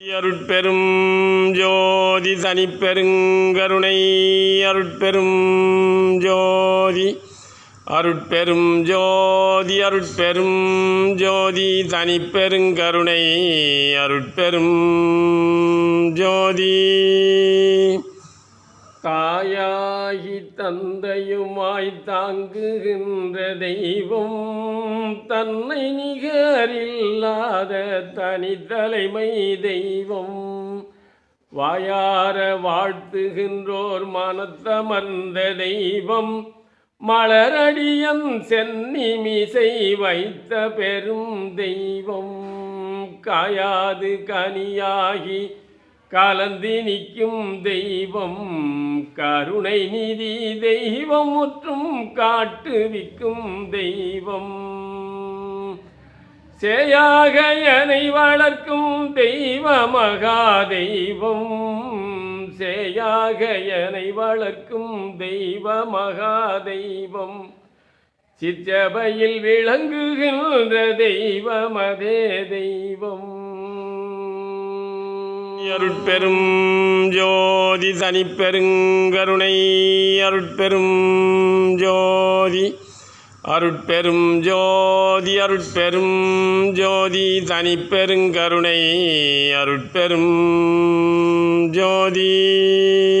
அருட்பெரும் ஜோதி தனிப்பெருங்கருணை அருட்பெரும் ஜோதி. அருட்பெரும் ஜோதி அருட்பெரும் ஜோதி தனிப்பெருங்கருணை அருட்பெரும் ஜோதி. தாயாகி தந்தையுமாய் தாங்குகின்ற தெய்வம் தன்னை நிகரில்லாத தனித்தலைமை தெய்வம் வாயார வாழ்த்துகின்றோர் மனத்தமர்ந்த தெய்வம். மலரடியன் சென்னிமிசை வைத்த பெரும் தெய்வம். காயாது கனியாகி கலந்து நிற்கும் தெய்வம் கருணை நிதி தெய்வம் முற்றும் காட்டுவிக்கும் தெய்வம். சேயாக எனை வளர்க்கும் தெய்வ மகா தெய்வம் சேயாக எனை வளர்க்கும் தெய்வ மகா தெய்வம் சிற்றபையில் விளங்குகின்ற தெய்வமதே தெய்வம். அருட்பெரும் ஜோதி தனிப்பெருங்கருணை அருட்பெரும் ஜோதி. அருட்பெரும் ஜோதி அருட்பெரும் ஜோதி தனிப்பெருங்கருணை அருட்பெரும் ஜோதி.